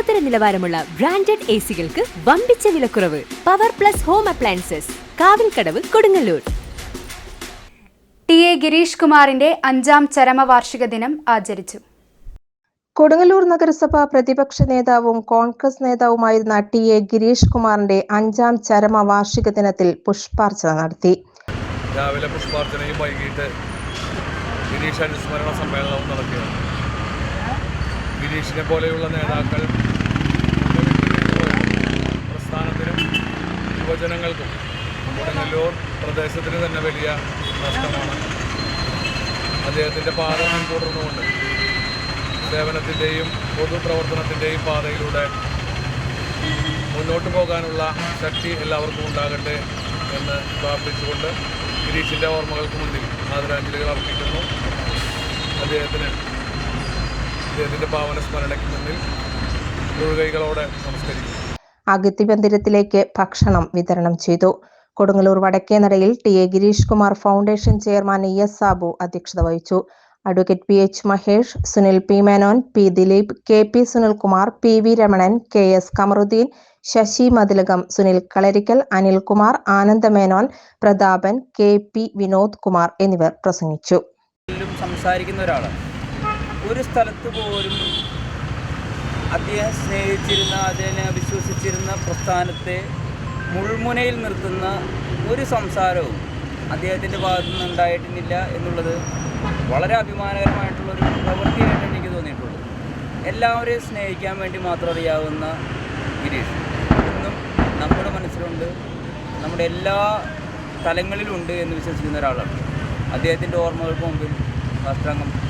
ലോകോത്തര നിലവാരമുള്ള branded A സികൾക്ക് വമ്പിച്ച വിലക്കുറവ് power plus home appliances Kavilkadavu Kodungallur. T A Girish കുമാറിന്റെ അഞ്ചാം ചരമവാർഷിക ദിനം ആചരിച്ചു. കൊടുങ്ങല്ലൂർ നഗരസഭ പ്രതിപക്ഷ നേതാവും കോൺഗ്രസ് നേതാവുമായിരുന്ന ടി എ ഗിരീഷ് കുമാറിന്റെ അഞ്ചാം ചരമ വാർഷിക ദിനത്തിൽ പുഷ്പാർച്ചന നടത്തി. രാവിലെ പുഷ്പാർച്ചനയും വൈകിട്ട് ഗിരീഷ് അനുസ്മരണ സമ്മേളനവും നടക്കുകയാണ്. ഗിരീഷിനെ പോലെയുള്ള നേതാക്കൾ യുവജനങ്ങൾക്കും നെല്ലൂർ പ്രദേശത്തിന് തന്നെ വലിയ നഷ്ടമാണ്. അദ്ദേഹത്തിന്റെ പാത പിന്തുടർന്നുകൊണ്ട് സേവനത്തിന്റെയും പൊതുപ്രവർത്തനത്തിന്റെയും പാതയിലൂടെ മുന്നോട്ട് പോകാനുള്ള ശക്തി എല്ലാവർക്കും ഉണ്ടാകട്ടെ എന്ന് പ്രാർത്ഥിച്ചുകൊണ്ട് ഗിരീഷിന്റെ ഓർമ്മകൾക്ക് മുന്നിൽ ആദരാഞ്ജലികൾ അർപ്പിക്കുന്നു. അദ്ദേഹത്തിന് അദ്ദേഹത്തിന്റെ പാവന സ്മരണയ്ക്ക് മുന്നിൽ മുഴുകൈകളോടെ നമസ്കരിക്കുന്നു. അഗത്തി മന്ദിരത്തിലേക്ക് ഭക്ഷണം വിതരണം ചെയ്തു. Kodungallur വടക്കേനടയിൽ T A Girish Kumar foundation chairman E S Sabu അധ്യക്ഷത വഹിച്ചു. Advocate P H Mahesh Sunil P Menon P Dileep K P Sunilkumar P V Ramanan K S Kamaruddeen Sasi Mathilakam Sunil Kalarikkal Anilkumar Anandamenon Prathapan K P Vinod Kumar എന്നിവർ പ്രസംഗിച്ചു. സംസാരിക്കുന്ന ഒരാളാണ്. ഒരു സ്ഥലത്ത് പോലും അദ്ദേഹം സ്നേഹിച്ചിരുന്ന അതിനെ വിശ്വസിച്ചിരുന്ന പ്രസ്ഥാനത്തെ മുൾമുനയിൽ നിർത്തുന്ന ഒരു സംസാരവും അദ്ദേഹത്തിന്റെ ഭാഗത്തു നിന്ന് ഉണ്ടായിട്ടില്ല എന്നുള്ളത് വളരെ അഭിമാനകരമായിട്ടുള്ളൊരു പ്രവൃത്തിയായിട്ട് എനിക്ക് തോന്നിയിട്ടുള്ളത്. എല്ലാവരെയും സ്നേഹിക്കാൻ വേണ്ടി മാത്രം അറിയാവുന്ന ഗിരീഷ്. ഇന്നും നമ്മുടെ മനസ്സിലുണ്ട്. നമ്മുടെ എല്ലാ തലങ്ങളിലുണ്ട് എന്ന് വിശ്വസിക്കുന്ന ഒരാളാണ്. അദ്ദേഹത്തിന്റെ ഓർമ്മകൾക്ക് മുമ്പിൽ വസ്ത്രാംഗം